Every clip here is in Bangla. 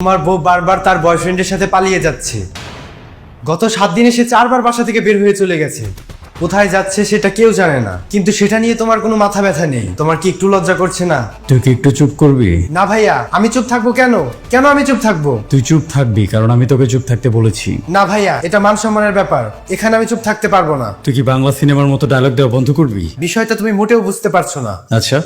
তোমার বউ বারবার তার বয়ফ্রেন্ডের সাথে পালিয়ে যাচ্ছে। গত সাত দিনে সে চারবার বাসা থেকে বের হয়ে চলে গেছে। কোথায় যাচ্ছে সেটা কেউ জানে না। কিন্তু সেটা নিয়ে তোমার কোনো মাথা ব্যথা নেই। তোমার কি একটু লজ্জা করছে না? তুই কি একটু চুপ করবি? না ভাইয়া আমি চুপ থাকব কেন? কেন আমি চুপ থাকব? তুই চুপ থাকবি কারণ আমি তোকে চুপ থাকতে বলেছি। না ভাইয়া এটা মান সম্মানের ব্যাপার। এখানে আমি চুপ থাকতে পারব না। তুই কি বাংলা সিনেমার মতো ডায়লগ দেওয়া বন্ধ করবি? বিষয়টা তুমি মোটেও বুঝতে পারছ না। আচ্ছা।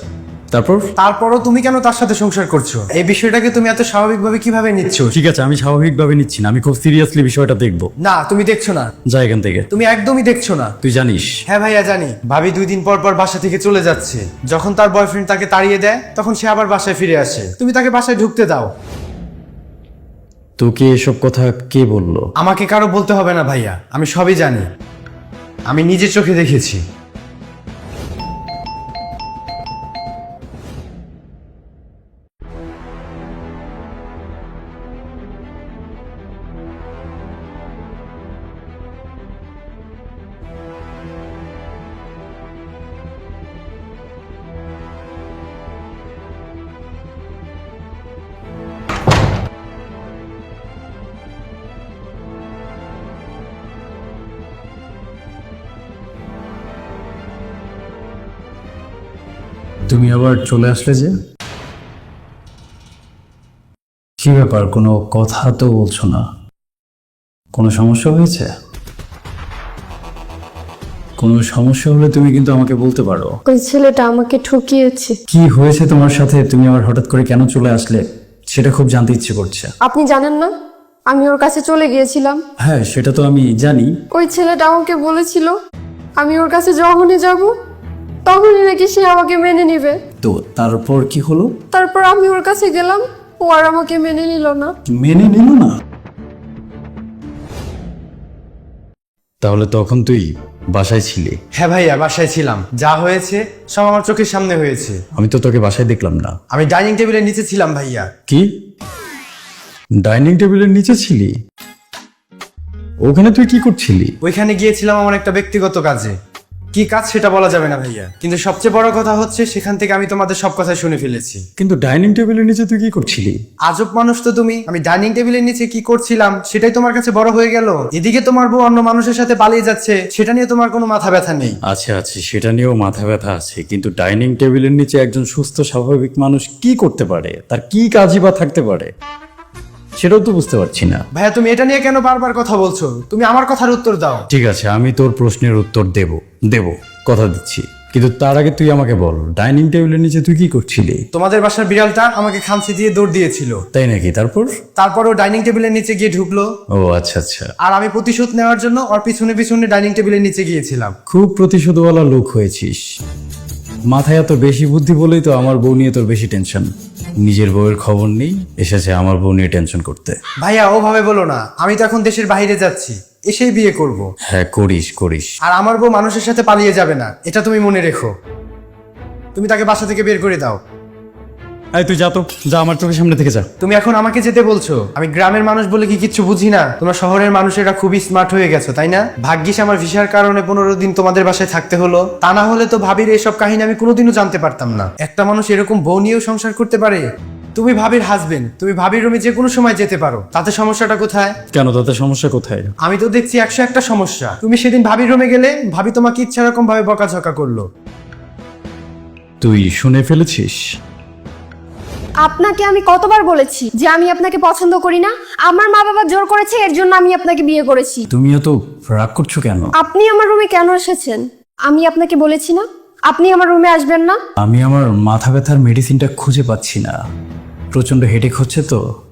তারপর? তারপরও তুমি কেন তার সাথে সংসার করছ? এই বিষয়টাকে তুমি এত স্বাভাবিকভাবে কীভাবে নিচ্ছ? ঠিক আছে আমি স্বাভাবিকভাবে নিচ্ছি না আমি খুব সিরিয়াসলি বিষয়টা দেখব। না তুমি দেখছ না। যা এখান থেকে। তুমি একদমই দেখছ না। তুই জানিস। হ্যাঁ ভাইয়া জানি। ভাবি দুই দিন পর পর বাসা থেকে চলে যাচ্ছে। যখন তার বয়ফ্রেন্ড তাকে তাড়িয়ে দেয় তখন সে আবার বাসায় ফিরে আসে। তুমি তাকে বাসায় ঢুকতে দাও। তোকে এসব কথা কে বলল? আমাকে কারও বলতে হবে না ভাইয়া আমি সবই জানি। আমি নিজের চোখে দেখেছি। তুমি আবার চলে আসলে যে? কি ব্যাপার কোনো কথা তো বলছো না? কোনো সমস্যা হয়েছে? কোনো সমস্যা হলে তুমি কিন্তু আমাকে বলতে পারো। ওই ছেলেটা আমাকে ঠকিয়েছে। কি হয়েছে তোমার সাথে? তুমি আবার হঠাৎ করে কেন চলে আসলে? সেটা খুব জানতে ইচ্ছে করছে। আপনি জানেন না? আমি ওর কাছে চলে গিয়েছিলাম। হ্যাঁ সেটা তো আমি জানি। ওই ছেলেটা আমাকে বলেছিল আমি ওর কাছে যখনই যাব তখনই নাকি সে আমাকে মেনে নেবে। তো তারপর কি হলো? তারপর আমি ওর কাছে গেলাম ও আর আমাকে মেনে নিল না। মেনে নিল না? তাহলে তখন তুই বাসায় ছিলি? হ্যাঁ ভাইয়া বাসায় ছিলাম। যা হয়েছে সব আমার চোখের সামনে হয়েছে। আমি তো তোকে বাসায় দেখলাম না। আমি ডাইনিং টেবিলের নিচে ছিলাম ভাইয়া। কি? ডাইনিং টেবিলের নিচে ছিলি? ওখানে তুই কি করছিলি? ওইখানে গিয়েছিলাম আমার একটা ব্যক্তিগত কাজে। কি কাজ সেটা বলা যাবে না ভাইয়া। কিন্তু সবচেয়ে বড় কথা হচ্ছে সেখান থেকে আমি তোমাদের সব কথা শুনে ফেলেছি। কিন্তু ডাইনিং টেবিলের নিচে তুই কি করছিলি? আজব মানুষ তো তুমি। আমি ডাইনিং টেবিলের নিচে কি করছিলাম সেটাই তোমার কাছে বড় হয়ে গেল। এদিকে তোমার বউ অন্য মানুষের সাথে পালিয়ে যাচ্ছে সেটা নিয়ে তোমার কোনো মাথা ব্যথা নেই। আচ্ছা আচ্ছা সেটা নিয়েও মাথা ব্যথা আছে কিন্তু ডাইনিং টেবিলের নিচে একজন সুস্থ স্বাভাবিক মানুষ কি করতে পারে? তার কি কাজই বা থাকতে পারে? সেটাও তো বুঝতে পারছি না। ভাইয়া তুমি এটা নিয়ে কেন বারবার কথা বলছো? তুমি আমার কথার উত্তর দাও। ঠিক আছে আমি তোর প্রশ্নের উত্তর দেব দেব কথা দিচ্ছি। কিন্তু তার আগে তুই আমাকে বল ডাইনিং টেবিলের নিচে তুই কি করছিলি? তোমাদের বাসার বিড়ালটা আমাকে খামচি দিয়ে দৌড় দিয়েছিল। তাই নাকি? তারপর? তারপর ও ডাইনিং টেবিলের নিচে গিয়ে ঢুকলো। ও আচ্ছা আচ্ছা। আর আমি প্রতিশোধ নেওয়ার জন্য ওর পিছনে পিছনে ডাইনিং টেবিলের নিচে গিয়েছিলাম। খুব প্রতিশোধওয়ালা লোক হয়েছিস। মাথায় এত বেশি বুদ্ধি বলেই তো আমার বউ নিয়ে তোর বেশি টেনশন নিজের বউয়ের খবর নেই এসেছে আমার বউ নিয়ে টেনশন করতে। ভাইয়া ওভাবে বলো না। আমি তো এখন দেশের বাইরে যাচ্ছি। এসেই বিয়ে করব। হ্যাঁ করিস করিস। আর আমার বউ মানুষের সাথে পালিয়ে যাবে না। এটা তুমি মনে রেখো। তুমি তাকে বাসা থেকে বের করে দাও। এই তুই যা তো যা আমার চোখের সামনে থেকে যা। তুমি এখন আমাকে যেতে বলছো? আমি গ্রামের মানুষ বলে কি কিচ্ছু বুঝি না? তোমার শহরের মানুষেরা খুবই স্মার্ট হয়ে গেছো তাই না? ভাগ্যিস আমার ভিসার কারণে পনেরো দিন তোমাদের বাসায় থাকতে হলো। তা না হলে তো ভাবির এসব কাহিনী আমি কোনোদিনও জানতে পারতাম না। একটা মানুষ এরকম বউ নিয়েও সংসার করতে পারে? তুমি ভাবির হাজবেন্ড তুমি ভাবির রুমে যে কোনো সময় যেতে পারো। তাতে সমস্যাটা কোথায়? কেন তাতে সমস্যা কোথায়? আমি তো দেখছি একশো একটা সমস্যা। তুমি সেদিন ভাবির রুমে গেলে ভাবি তোমাকে ইচ্ছা রকম ভাবে বকাঝকা করল। তুই শুনে ফেলেছিস? আপনাকে আমি কতবার বলেছি যে আমি আপনাকে পছন্দ করি না? আমার মা বাবা জোর করেছে এর জন্য আমি আপনাকে বিয়ে করেছি। তুমি এত রাগ করছ কেন? আপনি আমার রুমে কেন এসেছেন? আমি আপনাকে বলেছি না? আপনি আমার রুমে আসবেন না? আমি আমার মাথা ব্যথার মেডিসিনটা খুঁজে পাচ্ছি না। প্রচণ্ড হেডেক হচ্ছে তো।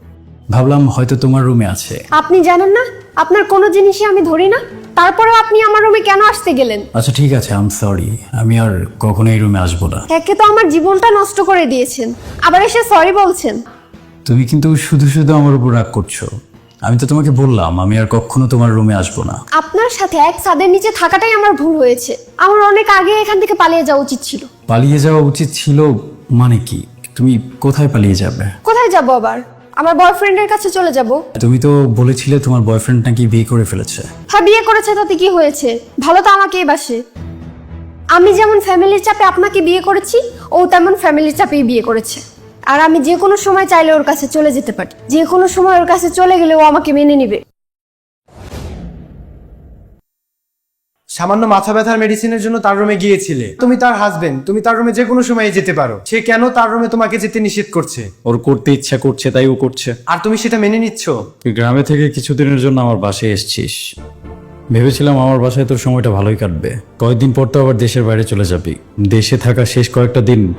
ভাবলাম হয়তো তোমার রুমে আছে। আপনি জানেন না? আপনার কোনো জিনিসই আমি ধরি না? তারপরেও আপনি আমার রুমে কেন আসতে গেলেন? আচ্ছা ঠিক আছে আম সরি আমি আর কখনো এই রুমে আসব না। একে তো আমার জীবনটা নষ্ট করে দিয়েছেন। আবার এসে সরি বলছেন। তুমি কিন্তু শুধু শুধু আমার উপর রাগ করছ। আমি তো তোমাকে বললাম আমি আর কখনো তোমার রুমে আসব না। আপনার সাথে এক ছাদের নিচে থাকাটাই আমার ভুল হয়েছে। আমার অনেক আগে এখান থেকে পালিয়ে যাওয়া উচিত ছিল। পালিয়ে যাওয়া উচিত ছিল মানে কি? তুমি কোথায় পালিয়ে যাবে? কোথায় যাব আবার? আমার বয়ফ্রেন্ডের কাছে চলে যাব। তুমি তো বলেছিলে তোমার বয়ফ্রেন্ড নাকি বিয়ে করে ফেলেছে। হ্যাঁ বিয়ে করেছে তাতে কি হয়েছে? ভালো তো আমাকেই বাসে। আমি যেমন ফ্যামিলির চাপে আপনাকে বিয়ে করেছি ও তেমন ফ্যামিলির চাপেই বিয়ে করেছে। আর আমি যে কোনো সময় চাইলে ওর কাছে চলে যেতে পারি। যে কোনো সময় ওর কাছে চলে গেলে ও আমাকে মেনে নিবে। সামান্য মাথা ব্যথার মেডিসিনের জন্য তার রুমে গিয়েছিলে। তুমি তার হাজবেন্ড তুমি তার রুমে যে কোনো সময় যেতে পারো। সে কেন তার রুমে তোমাকে যেতে নিষেধ করছে? ওর করতে ইচ্ছা করছে তাই ও করছে। আর তুমি সেটা মেনে নিচ্ছ? তুই গ্রামে থেকে কিছুদিনের জন্য আমার বাসায় এসছিস। ভেবেছিলাম আমার বাসায় তোর সময়টা ভালোই কাটবে। কয়েকদিন পর তো আবার দেশের বাইরে চলে যাবি। দেশে থাকা শেষ কয়েকটা দিন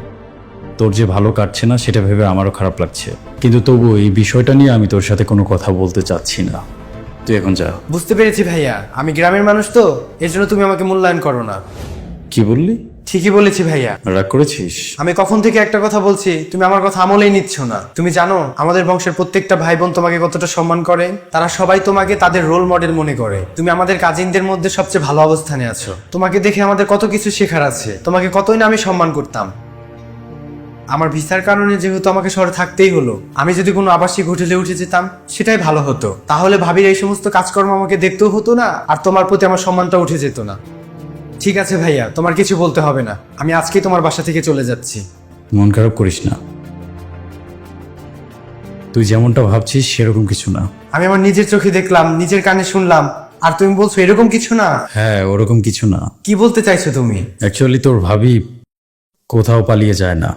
তোর যে ভালো কাটছে না সেটা ভেবে আমারও খারাপ লাগছে। কিন্তু তবু এই বিষয়টা নিয়ে আমি তোর সাথে কোনো কথা বলতে চাচ্ছি না। তুই এখন যা। বুঝতে পেরেছি ভাইয়া। আমি গ্রামের মানুষ তো এর জন্য তুমি আমাকে মূল্যায়ন করো না। কি বললি? ঠিকই বলেছি ভাইয়া। রাগ করেছিস? আমি কখন থেকে একটা কথা বলছি তুমি আমার কথা আমলেই নিচ্ছ না। তুমি জানো আমাদের বংশের প্রত্যেকটা ভাই বোন তোমাকে কতটা সম্মান করে তারা সবাই তোমাকে তাদের রোল মডেল মনে করে। তুমি আমাদের কাজিনদের মধ্যে সবচেয়ে ভালো অবস্থানে আছো। তোমাকে দেখে আমাদের কত কিছু শেখার আছে তোমাকে কতই না আমি সম্মান করতাম। আমার ভিসার কারণে যেহেতু আমাকে শহরে থাকতেই হলো আমি যদি কোনো আবাসিক হোটেলে উঠে যেতাম সেটাই ভালো হতো। তাহলে ভাবির এই সমস্ত কাজকর্ম আমাকে দেখতেও হতো না আর তোমার প্রতি আমার সম্মানটা উঠে যেত না। ঠিক আছে ভাইয়া তোমার কিছু বলতে হবে না। আমি আজকেই তোমার বাসা থেকে চলে যাচ্ছি। মন খারাপ করিস না। তুই যেমনটা ভাবছিস সেরকম কিছু না। আমি আমার নিজের চোখে দেখলাম নিজের কানে শুনলাম আর তুমি বলছো এরকম কিছু না? হ্যাঁ ওরকম কিছু না। কি বলতে চাইছো তুমি? অ্যাকচুয়ালি তোর ভাবি কোথাও পালিয়ে যায় না।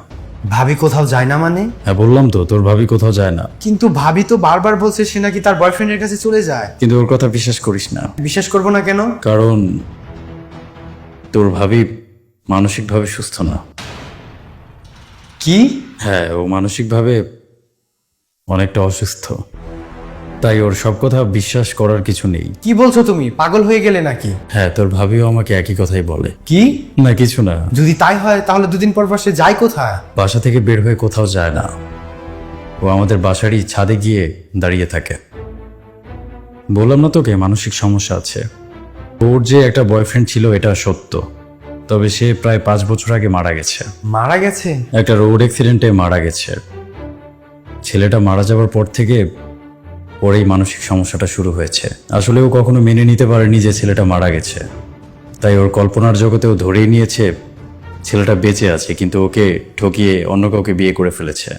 ভাবি কোথাও যায় না মানে? হ্যাঁ বললাম তো তোর ভাবি কোথাও যায় না। কিন্তু ভাবি তো বারবার বলছে সে নাকি তার বয়ফ্রেন্ডের কাছে চলে যায়। কিন্তু ওর কথা বিশ্বাস করিস না। বিশ্বাস করব না কেন? কারণ তোর ভাবি মানসিকভাবে সুস্থ না। কি? হ্যাঁ ও মানসিকভাবে অনেকটা অসুস্থ। তাই ওর সব কথা বিশ্বাস করার কিছু নেই। কি বলছো তুমি? পাগল হয়ে গেলে নাকি? হ্যাঁ তোর ভাবিও আমাকে একই কথাই বলে। কি? না কিছু না। যদি তাই হয় তাহলে দুদিন পর পর সে যায় কোথায়? বাসা থেকে বের হয়ে কোথাও যায় না। ও আমাদের বাসারই ছাদে গিয়ে দাঁড়িয়ে থাকে। বললাম না তোকে মানসিক সমস্যা আছে। ওর যে একটা বয়ফ্রেন্ড ছিল এটা সত্য। তবে সে প্রায় পাঁচ বছর আগে মারা গেছে। মারা গেছে? একটা রোড অ্যাক্সিডেন্টে মারা গেছে। ছেলেটা মারা যাওয়ার পর থেকে ওর মানসিক সমস্যাটা শুরু হয়েছে। আসলে ও কখনো মেনে নিতে পারেনি যে ছেলেটা মারা গেছে। তাই ওর কল্পনার জগতেও ধরেই নিয়েছে, ছেলেটা বেঁচে আছে, কিন্তু ওকে ঠকিয়ে অন্য কাউকে বিয়ে করে ফেলেছে।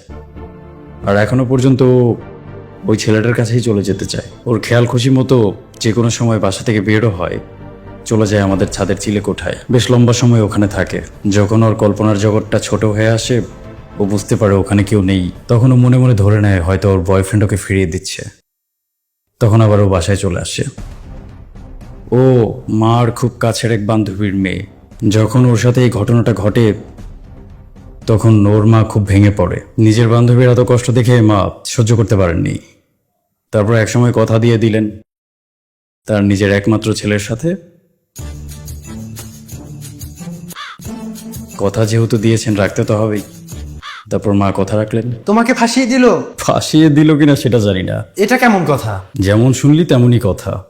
আর এখনও পর্যন্ত ওই ছেলেটার কাছেই চলে যেতে চায়। ওর খেয়াল খুশি মতো যে কোনো সময় বাসা থেকে বেরো হয়, চলে যায় আমাদের ছাদের চিলে কোঠায়। বেশ লম্বা সময় ওখানে থাকে। যখন ওর কল্পনার জগৎটা ছোট হয়ে আসে, ও বুঝতে পারে ওখানে কেউ নেই। তখন ও মনে মনে ধরে নেয়, হয়তো ওর বয়ফ্রেন্ড ওকে ফিরিয়ে দিচ্ছে। তখন আবার ও বাসায় চলে আসে। ও মার খুব কাছের এক বান্ধবীর মেয়ে। যখন ওর সাথে এই ঘটনাটা ঘটে, তখন ওর মা খুব ভেঙে পড়ে। নিজের বান্ধবীর এত কষ্ট দেখে মা সহ্য করতে পারেননি। তারপর একসময় কথা দিয়ে দিলেন তার নিজের একমাত্র ছেলের সাথে। কথা যেহেতু দিয়েছেন, রাখতে তো হবেই। তারপর মা কথা রাখলেন। তোমাকে ফাঁসিয়ে দিল? ফাঁসিয়ে দিল কিনা সেটা জানি না। এটা কেমন কথা? যেমন শুনলি তেমনই কথা।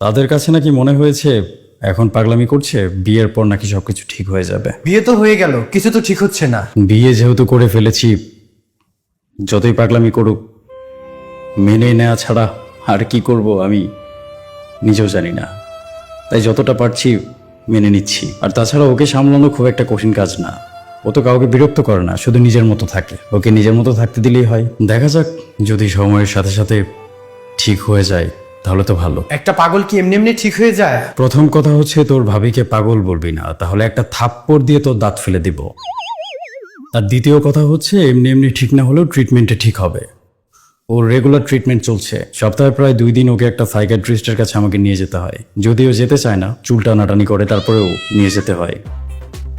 তাদের কাছে নাকি মনে হয়েছে এখন পাগলামি করছে বিয়ের পর নাকি সবকিছু ঠিক হয়ে যাবে। বিয়ে তো হয়ে গেল কিছু তো ঠিক হচ্ছে না। বিয়ে যেহেতু করে ফেলেছি যতই পাগলামি করুক মেনে নেওয়া ছাড়া আর কি করব আমি নিজেও জানি না। তাই যতটা পারছি মেনে নিচ্ছি। আর তাছাড়া ওকে সামলানো খুব একটা কঠিন কাজ না। ও তো কাউকে বিরক্ত করে না শুধু নিজের মতো থাকে। ওকে নিজের মতো থাকতে দিলেই হয়। দেখা যাক যদি সময়ের সাথে সাথে ঠিক হয়ে যায় তাহলে তো ভালো। একটা পাগল কি এমনি এমনি ঠিক হয়ে যায়? প্রথম কথা হচ্ছে তোর ভাবিকে পাগল বলবি না। তাহলে একটা থাপ্পড় দিয়ে তোর দাঁত ফেলে দিব। আর দ্বিতীয় কথা হচ্ছে এমনি এমনি ঠিক না হলেও ট্রিটমেন্টে ঠিক হবে। ওর রেগুলার ট্রিটমেন্ট চলছে। সপ্তাহে প্রায় দুই দিন ওকে একটা সাইকাট্রিস্টের কাছে আমাকে নিয়ে যেতে হয়। যদিও যেতে চায় না চুলটা নাটানি করে তারপরেও নিয়ে যেতে হয়।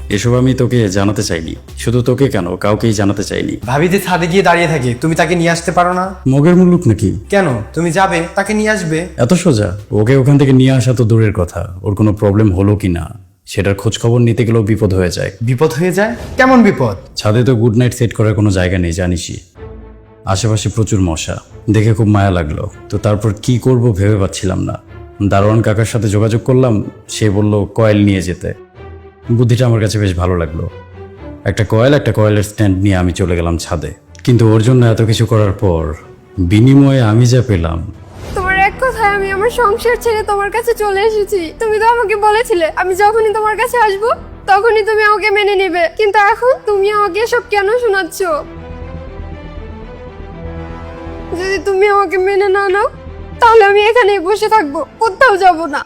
এসব আমি তোকে জানাতে চাইনি। শুধু তোকে কেন? কাউকেই জানাতে চাইনি। ভাবি যে ছাদে গিয়ে দাঁড়িয়ে থাকে তুমি তাকে নিয়ে আসতে পারো না? মগের মুলুক নাকি? কেন? তুমি যাবে তাকে নিয়ে আসবে। এত সোজা? ওকে ওখান থেকে নিয়ে আসা তো দূরের কথা। ওর কোনো প্রবলেম হলো কি না? সেটার খোঁজ খবর নিতে গেলেও বিপদ হয়ে যায়। বিপদ হয়ে যায়? কেমন বিপদ? ছাদে তো গুড নাইট সেট করার কোনো জায়গা নেই জানিসই। আশেপাশে প্রচুর মশা। দেখে খুব মায়া লাগল। তো তারপর কি করব ভেবে পাচ্ছিলাম না। দারোয়ান কাকার সাথে যোগাযোগ করলাম সে বলল কয়েল নিয়ে যেতে। বুদ্ধিটা আমার কাছে বেশ ভালো লাগল। একটা কয়েল, একটা কয়েলের স্ট্যান্ড নিয়ে আমি চলে গেলাম ছাদে। কিন্তু ওর জন্য এত কিছু করার পর বিনিময়ে আমি যা পেলাম। তোমার এক কথায় আমি আমার সংসার ছেড়ে তোমার কাছে চলে এসেছি। তুমি তো আমাকে বলেছিলে, আমি যখনই তোমার কাছে আসব, তখনই তুমি আমাকে মেনে নেবে। কিন্তু এখন তুমি আমাকে এসব কেন শোনাচ্ছ? যদি তুমি আমাকে মেনে না নাও, তাহলে আমি এখানেই বসে থাকব, কোথাও যাব না।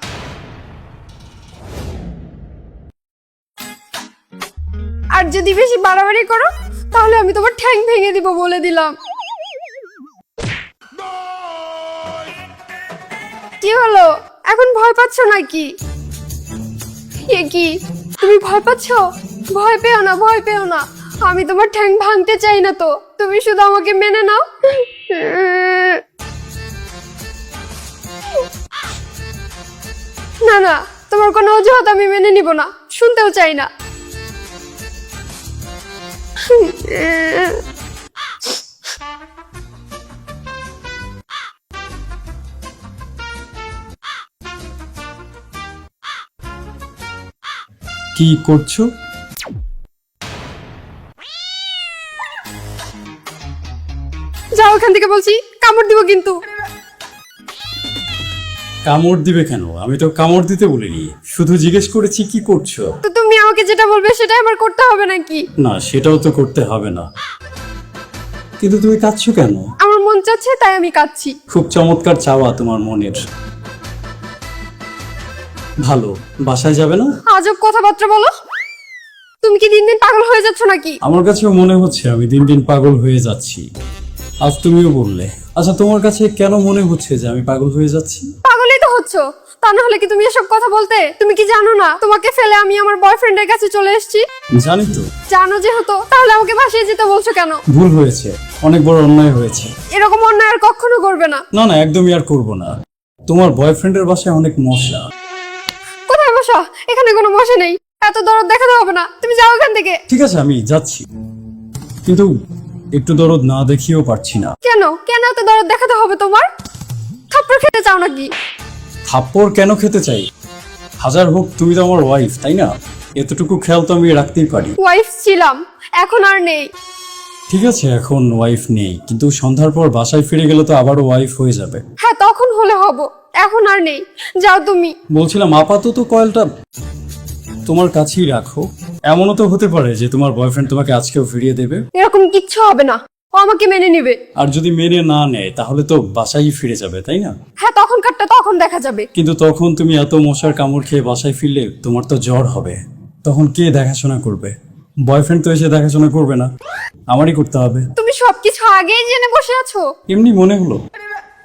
যদি বেশি বাড়াবাড়ি করো, তাহলে আমি তোমার ঠ্যাং ভেঙে দিব বলে দিলাম। কি হলো? এখন ভয় পাচ্ছ নাকি? এ কি? তুমি ভয় পাচ্ছ? ভয় পেও না, ভয় পেও না। আমি তোমার ঠ্যাং ভাঙতে চাই না তো। তুমি শুধু আমাকে মেনে নাও। না না, তোমার কোনো অজুহাত আমি মেনে নিব না। শুনতেও চাই না। কি করছ? যাও এখান থেকে বলছি কামড় দিব কিন্তু। কামড় দিবে কেন? আমি তো কামড় দিতে বলিনি। শুধু জিজ্ঞেস করেছি কি করছ? তো আমাকে যেটা বলবে সেটাই আমার করতে হবে নাকি? না সেটাও তো করতে হবে না। কিন্তু তুমি কাঁদছো কেন? আমার মন চাচ্ছে তাই আমি কাঁদছি। খুব চমৎকার চাওয়া তোমার মনের। ভালো বাসায় যাবে না? আজব কথাবার্তা বলো। তুমি কি দিন দিন পাগল হয়ে যাচ্ছ নাকি? আমার কাছেও মনে হচ্ছে আমি দিন দিন পাগল হয়ে যাচ্ছি। আজ তুমিও বললে। আচ্ছা তোমার কাছে কেন মনে হচ্ছে যে আমি পাগল হয়ে যাচ্ছি? হচ্ছ তা না হলে কি তুমি এসব কথা বলতে? তুমি কি জানো না? তোমাকে ফেলে আমি আমার বয়ফ্রেন্ডের কাছে চলে এসেছি। জানি তো। জানো যেহেতু তাহলে আমাকে ভাসিয়ে যেতে বলছো কেন? ভুল হয়েছে। অনেক বড় অন্যায় হয়েছে। এরকম অন্যায় আর কখনো করবে না। না না একদমই আর করব না। তোমার বয়ফ্রেন্ডের বাসায় অনেক মশা কোথায় বসা? এখানে কোনো বসে নেই। এত দরদ দেখাতে হবে না। তুমি যাও এখান থেকে। ঠিক আছে আমি যাচ্ছি। কিন্তু একটু দরদ না দেখিয়েও পারছি না। কেন? কেন এত দরদ দেখাতে হবে তোমার? থাপ্পড় খেতে চাও নাকি? থাপ্পড় কেন খেতে চাই? হাজার হোক তুমি তো আমার ওয়াইফ তাই না? এতটুকু খেয়াল তো আমি রাখতেই পারি। ওয়াইফ ছিলাম এখন আর নেই। ঠিক আছে এখন ওয়াইফ নেই কিন্তু সন্ধ্যার পর বাসায় ফিরে গেলে তো আবারও ওয়াইফ হয়ে যাবে। হ্যাঁ তখন হলে হব এখন আর নেই। যাও তুমি। বলছিলাম আপাতত কয়েলটা তোমার কাছেই রাখো। এমনও তো হতে পারে যে তোমার বয়ফ্রেন্ড তোমাকে আজকেও ফিরিয়ে দেবে। এরকম কিচ্ছু হবে না। ও আমাকে মেনে নিবে। আর যদি মেনে না নেয় তাহলে তো বাসায় ফিরে যাবে তাই না? হ্যাঁ তখন কাটটা তখন দেখা যাবে। কিন্তু তখন তুমি এত মশার কামড় খেয়ে বাসায় ফিরলে তোমার তো জ্বর হবে। তখন কে দেখাশোনা করবে? বয়ফ্রেন্ড তো এসে দেখাশোনা করবে না। আমারই করতে হবে। তুমি সবকিছু আগেই জেনে বসে আছো? এমনি মনে হলো।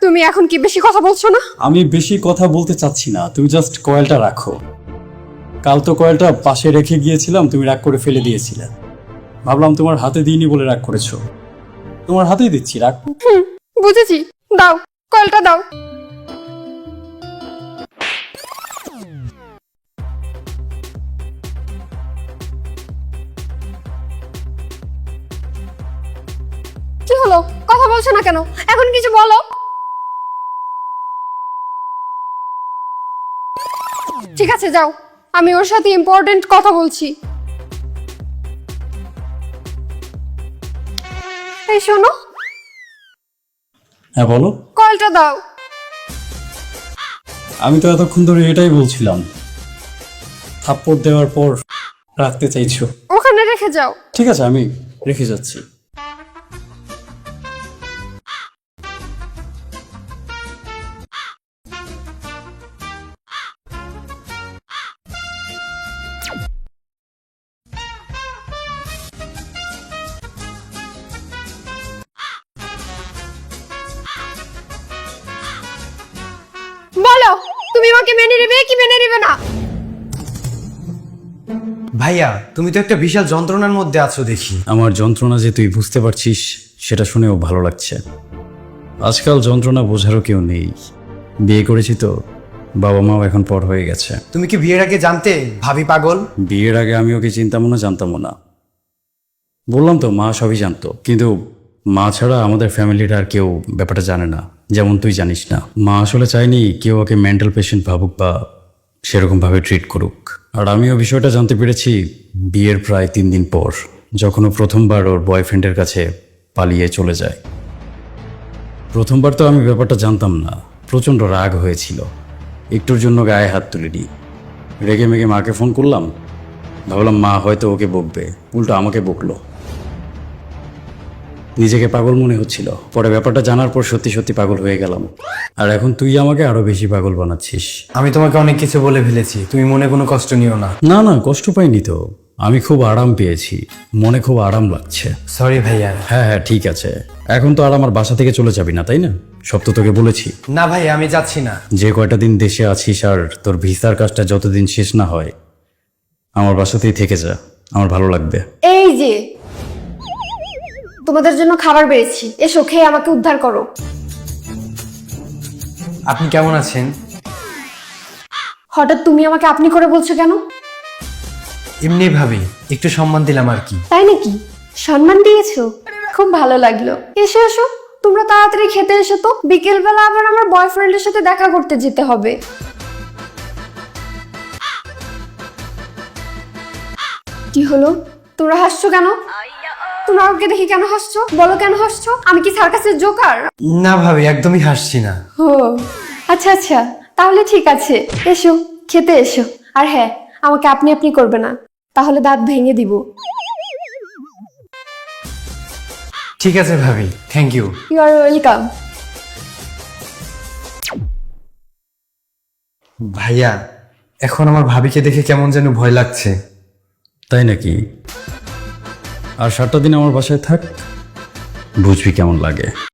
তুমি এখন কি বেশি কথা বলছো না? আমি বেশি কথা বলতে চাচ্ছি না। তুমি জাস্ট কয়েলটা রাখো। কাল তো কয়েলটা পাশে রেখে গিয়েছিলাম তুমি রাগ করে ফেলে দিয়েছিলে। ভাবলাম তোমার হাতে দিইনি বলে রাগ করেছ। তোমার হাতেই দিচ্ছি হুম, বুঝেছি। দাও, কলটা দাও। কি হলো? কথা বলছো না কেন? এখন কিছু বলো। ঠিক আছে, যাও। আমি ওর সাথে ইম্পর্টেন্ট কথা বলছি। এই শোনো। হ্যাঁ বলো। কলটা দাও। আমি তো এতক্ষণ ধরে এটাই বলছিলাম। থাপ্পড় দেওয়ার পর রাখতে চাইছো। ওখানে রেখে যাও। ঠিক আছে আমি রেখে যাচ্ছি। তুমি আমাকে মেনে নেবে কি মেনে নেবে না? ভাইয়া তুমি তো একটা বিশাল যন্ত্রণার মধ্যে আছো দেখি। আমার যন্ত্রণা যে তুই বুঝতে পারছিস সেটা শুনেও ভালো লাগছে। আজকাল যন্ত্রণা বোঝারও কেউ নেই। বিয়ে করেছি তো বাবা মাও এখন পর হয়ে গেছে। তুমি কি বিয়ের আগে জানতে ভাবি পাগল? বিয়ের আগে আমি ওকে চিনতামও না জানতামও না। বললাম তো মা সবই জানতো কিন্তু মা ছাড়া আমাদের ফ্যামিলির আর কেউ ব্যাপারটা জানে না। যেমন তুই জানিস না। মা আসলে চায়নি কেউ ওকে মেন্টাল পেশেন্ট ভাবুক বা সেরকমভাবে ট্রিট করুক। আর আমিও বিষয়টা জানতে পেরেছি বিয়ের প্রায় তিন দিন পর, যখন ও প্রথমবার ওর বয়ফ্রেন্ডের কাছে পালিয়ে চলে যায়। প্রথমবার তো আমি ব্যাপারটা জানতাম না। প্রচণ্ড রাগ হয়েছিল। একটুর জন্য গায়ে হাত তুলিনি। রেগে মেগে মাকে ফোন করলাম। ভাবলাম মা হয়তো ওকে বকবে। উল্টো আমাকে বকলো। নিজেকে পাগল মনে হচ্ছিল। পরে ব্যাপারটা জানার পর সত্যি সত্যি পাগল হয়ে গেলাম। আর এখন তুই আমাকে আরও বেশি পাগল বানাচ্ছিস। আমি তোমাকে অনেক কিছু বলে ফেলেছি তুমি মনে কোনো কষ্ট নিও না। না না কষ্ট পাইনি তো। আমি খুব আরাম পেয়েছি। মনে খুব আরাম লাগছে। সরি ভাইয়া। হ্যাঁ হ্যাঁ ঠিক আছে। এখন তো আর আমার বাসা থেকে চলে যাবি না তাই না? সব তো তোকে বলেছি। না ভাই আমি যাচ্ছি না। যে কয়টা দিন দেশে আছিস আর তোর ভিসার কাজটা যতদিন শেষ না হয় আমার বাসাতেই থেকে যা। আমার ভালো লাগবে। এই যে তোমাদের জন্য খাবার বেড়েছি। এসো খেয়ে আমাকে উদ্ধার করো। আপনি কেমন আছেন? হঠাৎ তুমি আমাকে আপনি করে বলছো কেন? এমনি ভাবে একটু সম্মান দিলাম আর কি। তাই নাকি? সম্মান দিয়েছ? খুব ভালো লাগল। এসো এসো। তোমরা তাড়াতাড়ি খেতে এসো তো। বিকেলবেলা আবার আমার বয়ফ্রেন্ডের সাথে দেখা করতে যেতে হবে। কি হলো? তোমরা হাসছো কেন? তোমরা আমাকে দেখে কেন হাসছো? বলো কেন হাসছো? আমি কি সার্কাসের জোকার? না ভাবি একদমই হাসছি না। ও আচ্ছা আচ্ছা তাহলে ঠিক আছে। এসো খেতে এসো। আর হ্যাঁ আমাকে আপনি আপনি করবে না। তাহলে দাঁত ভেঙে দিব। ঠিক আছে ভাবি thank you you R welcome ভাইয়া এখন আমার ভাবিকে দেখে কেমন যেন ভয় লাগছে। তাই নাকি? আর সাতটা দিন আমার বাসায় থাক বুঝবি কেমন লাগে।